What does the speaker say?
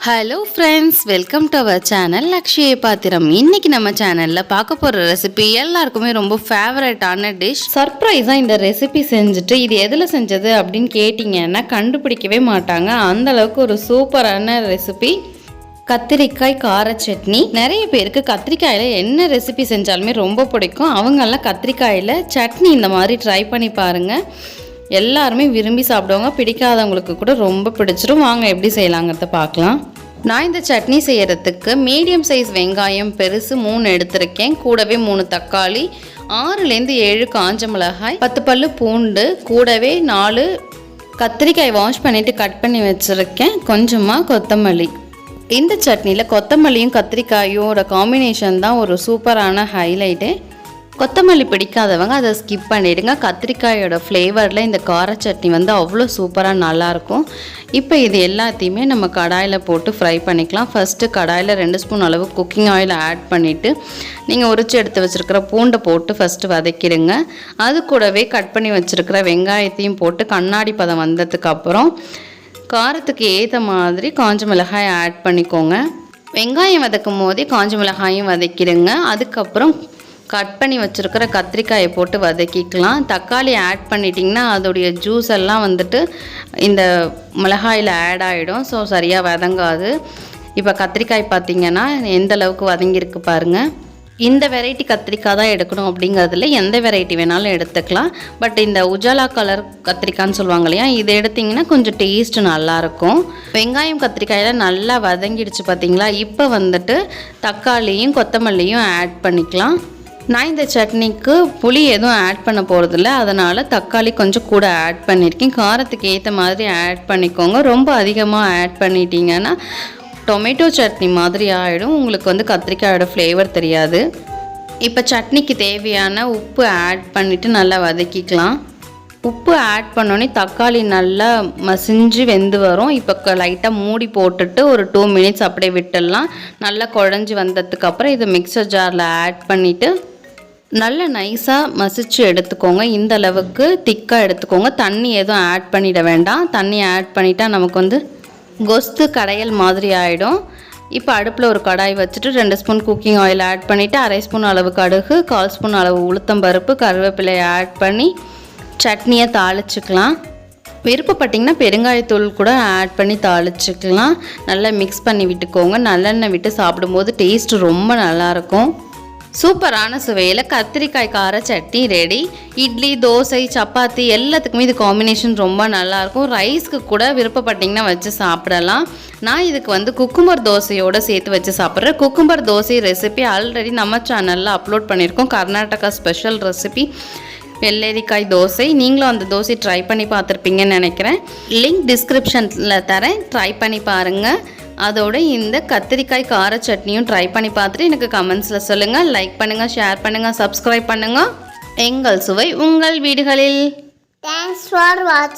Hello friends welcome to our channel Lakshaya Pathiram இன்னைக்கு நம்ம சேனலில் பார்க்க போகிற ரெசிபி எல்லாருக்குமே ரொம்ப ஃபேவரட்டான டிஷ் சர்ப்ரைஸாக இந்த ரெசிபி செஞ்சுட்டு இது எதில் செஞ்சது அப்படின்னு கேட்டிங்கன்னா கண்டுபிடிக்கவே மாட்டாங்க. அந்த அளவுக்கு ஒரு சூப்பரான ரெசிபி கத்திரிக்காய் கார சட்னி. நிறைய பேருக்கு கத்திரிக்காயில் என்ன ரெசிபி செஞ்சாலுமே ரொம்ப பிடிக்கும். அவங்கெல்லாம் கத்திரிக்காயில் சட்னி இந்த மாதிரி ட்ரை பண்ணி பாருங்கள் எல்லாருமே விரும்பி சாப்பிடுவாங்க. பிடிக்காதவங்களுக்கு கூட ரொம்ப பிடிச்சிரும். வாங்க எப்படி செய்யலாங்கிறத பார்க்கலாம். நான் இந்த சட்னி செய்கிறதுக்கு மீடியம் சைஸ் வெங்காயம் பெருசு மூணு எடுத்திருக்கேன். கூடவே மூணு தக்காளி ஆறுலேருந்து ஏழு காஞ்ச மிளகாய் பத்து பல்லு பூண்டு கூடவே நாலு கத்திரிக்காய் வாஷ் பண்ணிவிட்டு கட் பண்ணி வச்சுருக்கேன். கொஞ்சமாக கொத்தமல்லி. இந்த சட்னியில் கொத்தமல்லியும் கத்திரிக்காயோட காம்பினேஷன் தான் ஒரு சூப்பரான ஹைலைட்டு கொத்தமல்லி பிடிக்காதவங்க அதை ஸ்கிப் பண்ணிவிடுங்க கத்திரிக்காயோட ஃப்ளேவரில் இந்த கார சட்னி வந்து அவ்வளோ சூப்பராக நல்லாயிருக்கும். இப்போ இது எல்லாத்தையுமே நம்ம கடாயில் போட்டு ஃப்ரை பண்ணிக்கலாம். ஃபஸ்ட்டு கடாயில் ரெண்டு ஸ்பூன் அளவு குக்கிங் ஆயில் ஆட் பண்ணிவிட்டு நீங்கள் உரிச்சு எடுத்து வச்சுருக்கிற பூண்டை போட்டு ஃபஸ்ட்டு வதக்கிடுங்க. அது கூடவே கட் பண்ணி வச்சுருக்கிற வெங்காயத்தையும் போட்டு கண்ணாடி பதம் வந்ததுக்கப்புறம் காரத்துக்கு ஏற்ற மாதிரி காஞ்ச மிளகாய் ஆட் பண்ணிக்கோங்க. வெங்காயம் வதக்கும் போதே காஞ்ச மிளகாயும் வதக்கிடுங்க. அதுக்கப்புறம் கட் பண்ணி வச்சுருக்கிற கத்திரிக்காயை போட்டு வதக்கிக்கலாம். தக்காளி ஆட் பண்ணிட்டிங்கன்னா அதோடைய ஜூஸ் எல்லாம் வந்துட்டு இந்த மிளகாயில் ஆட் ஆகிடும் ஸோ சரியாக வதங்காது. இப்போ கத்திரிக்காய் பார்த்திங்கன்னா எந்த அளவுக்கு வதங்கியிருக்கு பாருங்கள் இந்த வெரைட்டி கத்திரிக்காய் தான் எடுக்கணும் அப்படிங்கிறதுல எந்த வெரைட்டி வேணாலும் எடுத்துக்கலாம். பட் இந்த உஜாலா கலர் கத்திரிக்காய்ன்னு சொல்லுவாங்க இல்லையா இதை எடுத்திங்கன்னா கொஞ்சம் டேஸ்ட் நல்லாயிருக்கும் வெங்காயம் கத்திரிக்காயில் நல்லா வதங்கிடுச்சு பார்த்தீங்களா இப்போ வந்துட்டு தக்காளியும் கொத்தமல்லியும் ஆட் பண்ணிக்கலாம். நான் இந்த சட்னிக்கு புளி எதுவும் ஆட் பண்ண போகிறதில்ல அதனால் தக்காளி கொஞ்சம் கூட ஆட் பண்ணியிருக்கேன் காரத்துக்கு ஏற்ற மாதிரி ஆட் பண்ணிக்கோங்க. ரொம்ப அதிகமாக ஆட் பண்ணிட்டீங்கன்னா டொமேட்டோ சட்னி மாதிரி ஆகிடும் உங்களுக்கு வந்து கத்திரிக்காயோட ஃப்ளேவர் தெரியாது. இப்போ சட்னிக்கு தேவையான உப்பு ஆட் பண்ணிவிட்டு நல்லா வதக்கிக்கலாம். உப்பு ஆட் பண்ணோன்னே தக்காளி நல்லா மசிஞ்சு வெந்து வரும். இப்போ லைட்டாக மூடி போட்டுட்டு ஒரு டூ மினிட்ஸ் அப்படியே விட்டுடலாம். நல்லா குழஞ்சி வந்ததுக்கப்புறம் இதை மிக்சர் ஜாரில் ஆட் பண்ணிவிட்டு நல்ல நைஸாக மசிச்சு எடுத்துக்கோங்க. இந்த அளவுக்கு திக்காக எடுத்துக்கோங்க. தண்ணி எதுவும் ஆட் பண்ணிட வேண்டாம். தண்ணி ஆட் பண்ணிட்டால் நமக்கு வந்து கொஸ்து கடையல் மாதிரி ஆகிடும் இப்போ அடுப்பில் ஒரு கடாய் வச்சுட்டு ரெண்டு ஸ்பூன் குக்கிங் ஆயில் ஆட் பண்ணிவிட்டு அரை ஸ்பூன் அளவு கடுகு கால் ஸ்பூன் அளவு உளுத்தம் பருப்பு கருவேப்பிலையை ஆட் பண்ணி சட்னியை தாளிச்சுக்கலாம். விருப்பப்பட்டிங்கன்னா பெருங்காயத்தூள் கூட ஆட் பண்ணி தாளிச்சுக்கலாம். நல்லா மிக்ஸ் பண்ணி விட்டுக்கோங்க. நல்லெண்ணெய் விட்டு சாப்பிடும்போது டேஸ்ட் ரொம்ப நல்லாயிருக்கும் சூப்பரான சுவையில் கத்திரிக்காய் கார சட்னி ரெடி இட்லி தோசை சப்பாத்தி எல்லாத்துக்குமே இது காம்பினேஷன் ரொம்ப நல்லாயிருக்கும். ரைஸ்க்கு கூட விருப்பப்பட்டிங்கன்னா வச்சு சாப்பிடலாம். நான் இதுக்கு வந்து குக்கும்பர் தோசையோடு சேர்த்து வச்சு சாப்பிட்றேன். குக்கும்பர் தோசை ரெசிபி ஆல்ரெடி நம்ம சேனலில் அப்லோட் பண்ணியிருக்கோம். கர்நாடகா ஸ்பெஷல் ரெசிபி வெள்ளரிக்காய் தோசை. நீங்களும் அந்த தோசை ட்ரை பண்ணி பார்த்துருப்பீங்கன்னு நினைக்கிறேன். லிங்க் டிஸ்கிரிப்ஷனில் தரேன். ட்ரை பண்ணி பாருங்கள் அதோட இந்த கத்திரிக்காய் கார சட்னியும் ட்ரை பண்ணி பார்த்துட்டு எனக்கு கமெண்ட்ஸில் சொல்லுங்கள் லைக் பண்ணுங்கள் ஷேர் பண்ணுங்கள் சப்ஸ்கிரைப் பண்ணுங்கள் எங்கள் சுவை உங்கள் வீடுகளில். Thanks for watch